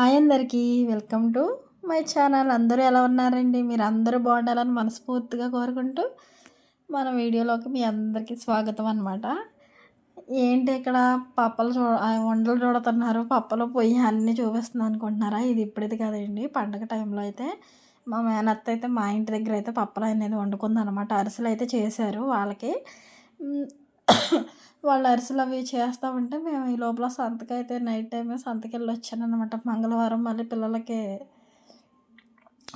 Hi అందరికీ welcome to my channel. అందరూ ఎలా ఉన్నారండి? మీరు అందరూ బాగుండాలని మనస్ఫూర్తిగా కోరుకుంటూ మన వీడియోలోకి మీ అందరికీ స్వాగతం అనమాట ఏంటి ఇక్కడ పప్పలు చూడ ఆ వంటలు చూడుతున్నారు. పప్పలు పొయ్యి అన్నీ చూపిస్తుంది అనుకుంటున్నారా? ఇది ఇప్పుడైతే కదండి పండగ టైంలో అయితే మా మేనత్త అయితే మా ఇంటి దగ్గర అయితే పప్పలు అనేది వండుకుందనమాట అరిసెలు అయితే చేశారు వాళ్ళకి. వాళ్ళు అరిసెలు అవి చేస్తూ ఉంటే మేము ఈ లోపల సంతకి అయితే నైట్ టైమే సంతకి వెళ్ళి మంగళవారం మళ్ళీ పిల్లలకి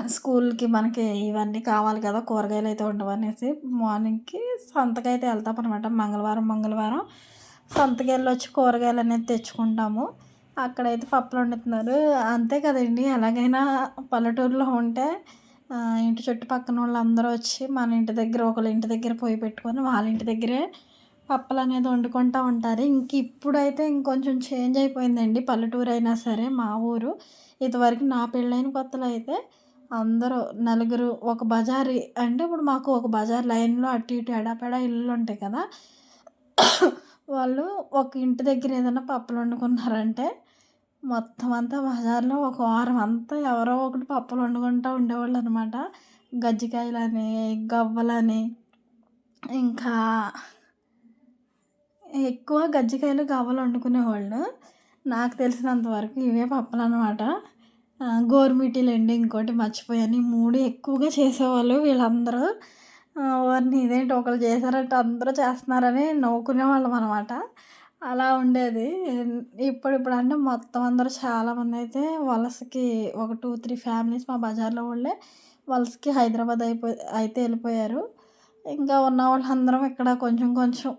స్కూల్కి మనకి ఇవన్నీ కావాలి కదా కూరగాయలు అయితే ఉండవనేసి మార్నింగ్కి సంతకి అయితే వెళ్తాం అనమాట మంగళవారం మంగళవారం సంతకి వెళ్ళి వచ్చి కూరగాయలు అనేది తెచ్చుకుంటాము. అక్కడైతే పప్పులు వండుతున్నారు. అంతే కదండి ఎలాగైనా పల్లెటూరులో ఉంటే ఇంటి చుట్టుపక్కన వాళ్ళందరూ వచ్చి మన ఇంటి దగ్గర ఒకళ్ళ ఇంటి దగ్గర పోయి పెట్టుకొని వాళ్ళ ఇంటి దగ్గరే పప్పులు అనేది వండుకుంటూ ఉంటారు. ఇంక ఇప్పుడైతే ఇంకొంచెం చేంజ్ అయిపోయిందండి. పల్లెటూరు అయినా సరే మా ఊరు. ఇదివరకు నా పెళ్ళైన కొత్తలో అయితే అందరూ నలుగురు ఒక బజార్ అంటే ఇప్పుడు మాకు ఒక బజార్ లైన్లో అటు ఇటు ఎడాపెడా ఇళ్ళు ఉంటాయి కదా. వాళ్ళు ఒక ఇంటి దగ్గర ఏదైనా పప్పులు వండుకున్నారంటే మొత్తం అంతా బజార్లో ఒక వారం అంతా ఎవరో ఒకటి పప్పులు వండుకుంటూ ఉండేవాళ్ళు అనమాట గజ్జికాయలని గవ్వలని ఇంకా ఎక్కువ గజ్జికాయలు గవ్వలు వండుకునేవాళ్ళు నాకు తెలిసినంత వరకు ఇవే పప్పులు అనమాట గోరుమిటీలు అండి ఇంకోటి మర్చిపోయాను. ఈ మూడు ఎక్కువగా చేసేవాళ్ళు వీళ్ళందరూ. వారిని ఇదేంటి ఒకరు చేశారంటే అందరూ చేస్తున్నారని నవ్వుకునే వాళ్ళం అనమాట అలా ఉండేది. ఇప్పుడు ఇప్పుడు అంటే మొత్తం అందరూ చాలామంది అయితే వలసకి ఒక టూ త్రీ ఫ్యామిలీస్ మా బజార్లో వాళ్ళే వలసకి హైదరాబాద్ అయిపో అయితే వెళ్ళిపోయారు. ఇంకా ఉన్న వాళ్ళందరం ఇక్కడ కొంచెం కొంచెం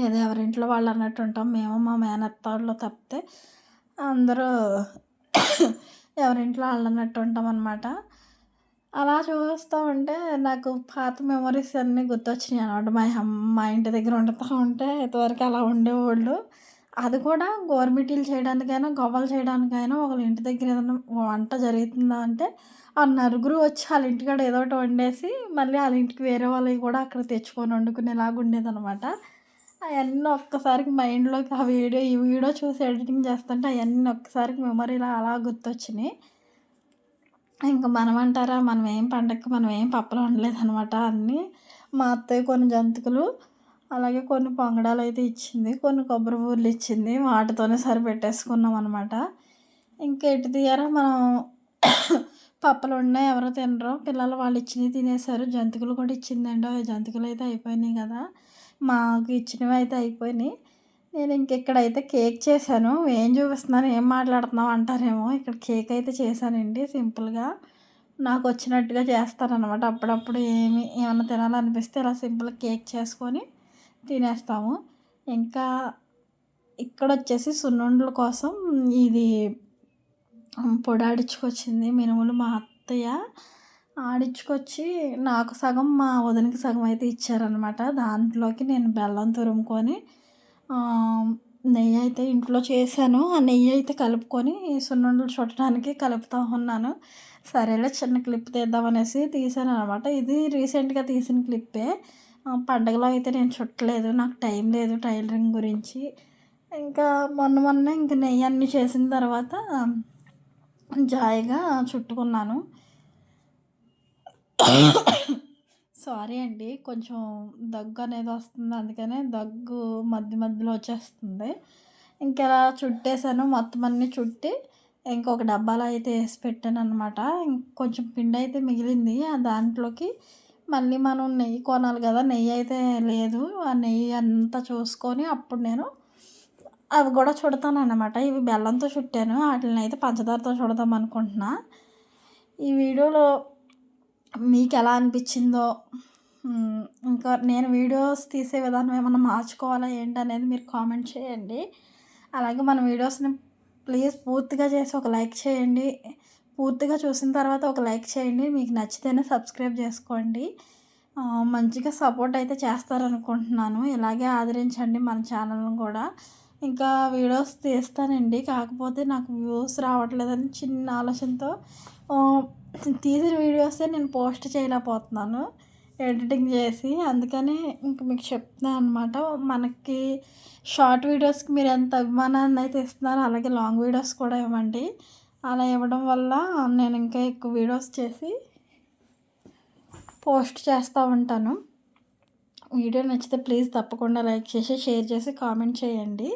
ఏదో ఎవరింట్లో వాళ్ళు అన్నట్టు ఉంటాం. మేము మా మేనత్త వాళ్ళు తప్పితే అందరూ ఎవరింట్లో వాళ్ళు అన్నట్టు ఉంటాం అనమాట అలా చూస్తూ ఉంటే నాకు పాత మెమరీస్ అన్నీ గుర్తొచ్చినాయి అనమాట మా మా ఇంటి దగ్గర వండుతూ ఉంటే ఇంతవరకు అలా ఉండేవాళ్ళు. అది కూడా గోరుమిటీలు చేయడానికైనా గవ్వలు చేయడానికైనా ఒకళ్ళ ఇంటి దగ్గర ఏదైనా వంట జరుగుతుందా అంటే ఆ నలుగురు వచ్చి వాళ్ళ ఇంటికాడ ఏదో ఒకటి వండేసి మళ్ళీ వాళ్ళ ఇంటికి వేరే వాళ్ళవి కూడా అక్కడ తెచ్చుకొని వండుకునేలాగా ఉండేదన్నమాట. అవన్నీ ఒక్కసారికి మైండ్లోకి ఆ వీడియో ఈ వీడియో చూసి ఎడిటింగ్ చేస్తుంటే అవన్నీ ఒక్కసారికి మెమరీలో అలా గుర్తొచ్చినాయి. ఇంకా మనం అంటారా మనం ఏం పండగకి మనం ఏం పప్పలు వండలేదనమాట అన్నీ. మా అత్తయ్య కొన్ని జంతికలు అలాగే కొన్ని పొంగడాలు అయితే ఇచ్చింది కొన్ని కొబ్బరి పూర్లు ఇచ్చింది వాటితోనే సరిపెట్టేసుకున్నాం అనమాట ఇంకా ఎటు తీయారా మనం పప్పలు ఉన్నాయి ఎవరో తినరు. పిల్లలు వాళ్ళు ఇచ్చినవి తినేశారు. జంతికలు కూడా ఇచ్చిందండి. జంతికలు అయితే అయిపోయినాయి కదా. మాకు ఇచ్చినవి అయితే అయిపోయినాయి. నేను ఇంకెక్కడైతే కేక్ చేశాను. ఏం చూపిస్తున్నాను? ఏం మాట్లాడుతున్నావు అంటారేమో. ఇక్కడ కేక్ అయితే చేశానండి సింపుల్గా. నాకు వచ్చినట్టుగా చేస్తానన్నమాట అప్పుడప్పుడు ఏమి ఏమైనా తినాలనిపిస్తే ఇలా సింపుల్ కేక్ చేసుకొని తినేస్తాము. ఇంకా ఇక్కడ వచ్చేసి సున్నుండల కోసం ఇది పొడి మినుములు మా అత్తయ్య ఆడించుకొచ్చి నాకు సగం మా వదినకి సగం అయితే ఇచ్చారనమాట దాంట్లోకి నేను బెల్లం తురుముకొని నెయ్యి అయితే ఇంట్లో చేశాను. ఆ నెయ్యి అయితే కలుపుకొని సున్నుండలు చుట్టడానికి కలుపుతూ ఉన్నాను. సరేలే చిన్న క్లిప్ తీద్దామనేసి తీసాను అనమాట ఇది రీసెంట్గా తీసిన క్లిప్పే. పండగలో అయితే నేను చుట్టలేదు. నాకు టైం లేదు టైలరింగ్ గురించి. ఇంకా మొన్న మొన్న ఇంక నెయ్యి అన్నీ చేసిన తర్వాత జాయిగా చుట్టుకున్నాను. సారీ అండి. కొంచెం దగ్గు అనేది వస్తుంది. అందుకనే దగ్గు మధ్య మధ్యలో వచ్చేస్తుంది. ఇంకెలా చుట్టేసాను. మొత్తం అన్నీ చుట్టి ఇంకొక డబ్బాలో అయితే వేసి పెట్టాను అనమాట కొంచెం పిండి అయితే మిగిలింది. ఆ దాంట్లోకి మళ్ళీ మనం నెయ్యి కొనాలి కదా. నెయ్యి అయితే లేదు. ఆ నెయ్యి అంతా చూసుకొని అప్పుడు నేను అవి కూడా చుడతాను అనమాట ఇవి బెల్లంతో చుట్టాను. వాటిని అయితే పంచదారతో చుడదాం అనుకుంటున్నా. ఈ వీడియోలో మీకు ఎలా అనిపించిందో ఇంకా నేను వీడియోస్ తీసే విధానం ఏమైనా మార్చుకోవాలా ఏంటి అనేది మీరు కామెంట్ చేయండి. అలాగే మన వీడియోస్ని ప్లీజ్ పూర్తిగా చేసి ఒక లైక్ చేయండి. పూర్తిగా చూసిన తర్వాత ఒక లైక్ చేయండి. మీకు నచ్చితేనే సబ్స్క్రైబ్ చేసుకోండి. మంచిగా సపోర్ట్ అయితే చేస్తారనుకుంటున్నాను. ఇలాగే ఆదరించండి మన ఛానల్ని కూడా. ఇంకా వీడియోస్ తీస్తానండి. కాకపోతే నాకు వ్యూస్ రావట్లేదని చిన్న ఆలోచనతో తీసిన వీడియోసే నేను పోస్ట్ చేయలేకపోతున్నాను ఎడిటింగ్ చేసి. అందుకని ఇంక మీకు చెప్తున్నాను అనమాట మనకి షార్ట్ వీడియోస్కి మీరు ఎంత అభిమానాన్ని అయితే ఇస్తున్నారో అలాగే లాంగ్ వీడియోస్ కూడా ఇవ్వండి. అలా ఇవ్వడం వల్ల నేను ఇంకా ఎక్కువ వీడియోస్ చేసి పోస్ట్ చేస్తూ ఉంటాను. వీడియో నచ్చితే ప్లీజ్ తప్పకుండా లైక్ చేసి షేర్ చేసి కామెంట్ చేయండి.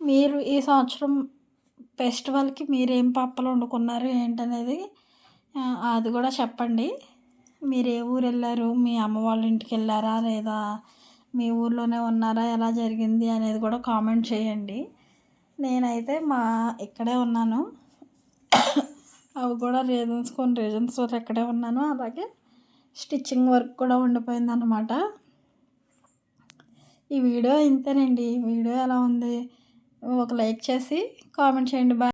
మీరు ఈ సంవత్సరం ఫెస్టివల్కి మీరు ఏం పప్పలు వండుకున్నారు ఏంటనేది అది కూడా చెప్పండి. మీరు ఏ ఊరు వెళ్ళారు మీ అమ్మ వాళ్ళ ఇంటికి వెళ్ళారా? లేదా మీ ఊర్లోనే ఉన్నారా? ఎలా జరిగింది? అనేది కూడా కామెంట్ చేయండి. నేనైతే మా ఇక్కడే ఉన్నాను. అవి కూడా రీజన్స్ కొన్ని రీజన్స్ ఎక్కడే ఉన్నాను. అలాగే స్టిచ్చింగ్ వర్క్ కూడా ఉండిపోయింది అనమాట ఈ వీడియో ఇంతేనండి. వీడియో ఎలా ఉంది? ఒక లైక్ చేసి కామెంట్ చేయండి. బాయ్